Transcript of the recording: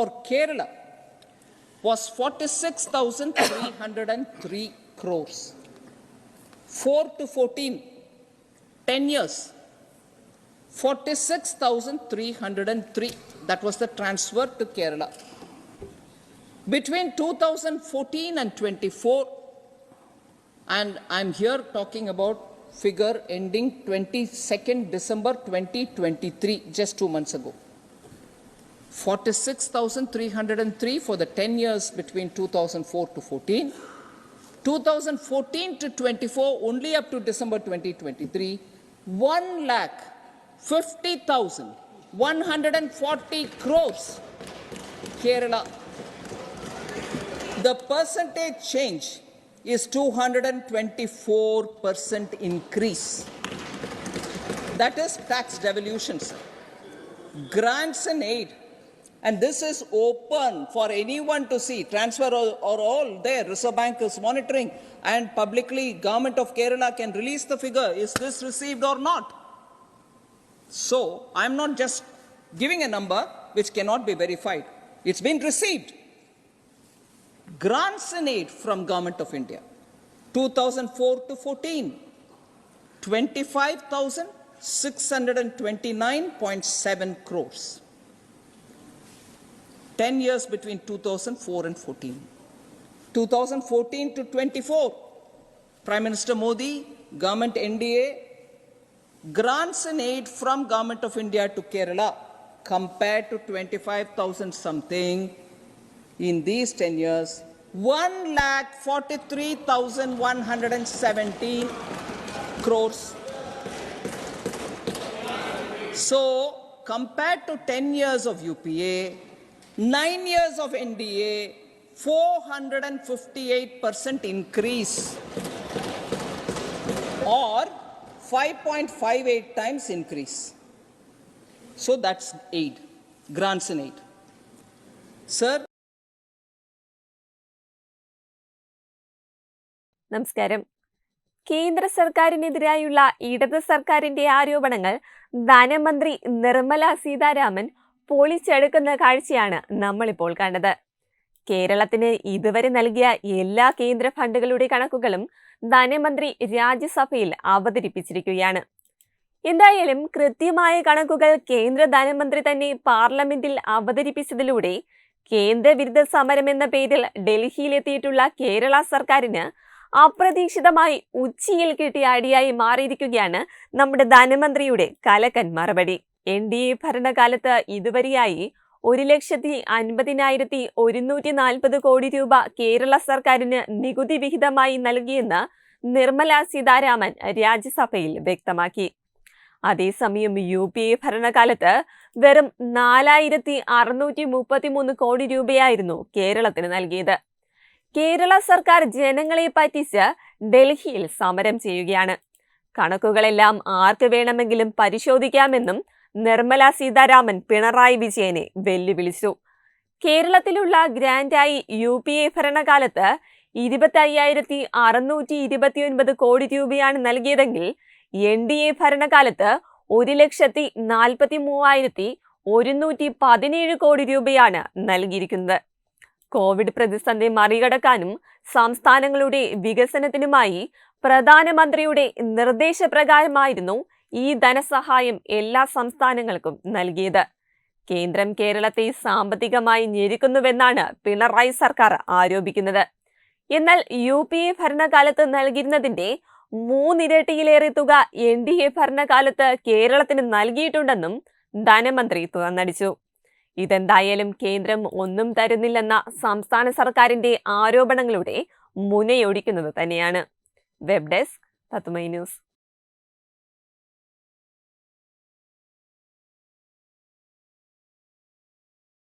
for Kerala was 46,303 crores. 4 to 14, 10 years, 46,303. That was the transfer to Kerala. Between 2014 and 24, and I'm here talking about figure ending 22nd December 2023, just two months ago. 46,303 for the 10 years between 2004 to 14. 2014 to 24, only up to December 2023, 1 lakh 50,140 crores. Kerala. The percentage change is 224% increase. That is tax devolution, sir grants and aid. And this is open for anyone to see. Transfer are all there. Reserve Bank is monitoring. And publicly, Government of Kerala can release the figure. Is this received or not? So, I'm not just giving a number which cannot be verified. It's been received. Grants and aid from Government of India. 2004 to 14. 25,629.7 crores. 10 years between 2004 and 14. 2014 to 24, Prime Minister Modi, Government NDA, grants and aid from Government of India to Kerala compared to 25,000 something in these 10 years, 1 lakh 43,117 crores. So, compared to 10 years of UPA, 9 years of NDA, 458% increase or 5.58 times increase. So that's aid, grants and aid. Sir, നമസ്കാരം കേന്ദ്ര സർക്കാരിനെതിരായുള്ള ഇടത് സർക്കാരിന്റെ ആരോപണങ്ങൾ ധനമന്ത്രി നിർമ്മല സീതാരാമൻ പൊളിച്ചെടുക്കുന്ന കാഴ്ചയാണ് നമ്മളിപ്പോൾ കണ്ടത്. കേരളത്തിന് ഇതുവരെ നൽകിയ എല്ലാ കേന്ദ്ര ഫണ്ടുകളുടെ കണക്കുകളും ധനമന്ത്രി രാജ്യസഭയിൽ അവതരിപ്പിച്ചിരിക്കുകയാണ്. എന്തായാലും കൃത്യമായ കണക്കുകൾ കേന്ദ്ര ധനമന്ത്രി തന്നെ പാർലമെന്റിൽ അവതരിപ്പിച്ചതിലൂടെ കേന്ദ്രവിരുദ്ധ സമരം എന്ന പേരിൽ ഡൽഹിയിലെത്തിയിട്ടുള്ള കേരള സർക്കാരിന് അപ്രതീക്ഷിതമായി ഉച്ചയിൽ കിട്ടിയ അടിയായി മാറിയിരിക്കുകയാണ് നമ്മുടെ ധനമന്ത്രിയുടെ കലക്കൻ മറുപടി. എൻ ഡി എ ഭരണകാലത്ത് ഇതുവരെയായി ഒരു ലക്ഷത്തി അൻപതിനായിരത്തി ഒരുന്നൂറ്റി നാൽപ്പത് കോടി രൂപ കേരള സർക്കാരിന് നികുതി വിഹിതമായി നൽകിയെന്ന് നിർമ്മല സീതാരാമൻ രാജ്യസഭയിൽ വ്യക്തമാക്കി. അതേസമയം യു പി എ ഭരണകാലത്ത് വെറും നാലായിരത്തി അറുന്നൂറ്റി മുപ്പത്തിമൂന്ന് കോടി രൂപയായിരുന്നു കേരളത്തിന് നൽകിയത്. കേരള സർക്കാർ ജനങ്ങളെ പറ്റിച്ച് ഡൽഹിയിൽ സമരം ചെയ്യുകയാണ്. കണക്കുകളെല്ലാം ആർക്ക് വേണമെങ്കിലും പരിശോധിക്കാമെന്നും നിർമ്മല സീതാരാമൻ പിണറായി വിജയനെ വെല്ലുവിളിച്ചു. കേരളത്തിലുള്ള ഗ്രാൻഡായി യു പി എ ഭരണകാലത്ത് ഇരുപത്തി അയ്യായിരത്തി അറുന്നൂറ്റി ഇരുപത്തിയൊൻപത് കോടി രൂപയാണ് നൽകിയതെങ്കിൽ എൻ ഡി എ ഭരണകാലത്ത് ഒരു ലക്ഷത്തി നാൽപ്പത്തി മൂവായിരത്തി ഒരുന്നൂറ്റി പതിനേഴ് കോടി രൂപയാണ് നൽകിയിരിക്കുന്നത്. കോവിഡ് പ്രതിസന്ധി മറികടക്കാനും സംസ്ഥാനങ്ങളുടെ വികസനത്തിനുമായി പ്രധാനമന്ത്രിയുടെ നിർദ്ദേശപ്രകാരമായിരുന്നു ഈ ധനസഹായം എല്ലാ സംസ്ഥാനങ്ങൾക്കും നൽകിയത്. കേന്ദ്രം കേരളത്തെ സാമ്പത്തികമായി ഞെരുക്കുന്നുവെന്നാണ് പിണറായി സർക്കാർ ആരോപിക്കുന്നത്. എന്നാൽ യു പി എ ഭരണകാലത്ത് നൽകിയിരുന്നതിന്റെ മൂന്നിരട്ടിയിലേറെ തുക എൻ ഡി എ ഭരണകാലത്ത് കേരളത്തിന് നൽകിയിട്ടുണ്ടെന്നും ധനമന്ത്രി തുറന്നടിച്ചു. ഇതെന്തായാലും കേന്ദ്രം ഒന്നും തരുന്നില്ലെന്ന സംസ്ഥാന സർക്കാരിന്റെ ആരോപണങ്ങളുടെ മുനയൊടിക്കുന്നത് തന്നെയാണ്. വെബ് ഡെസ്ക് തത്തുമൈ ന്യൂസ്.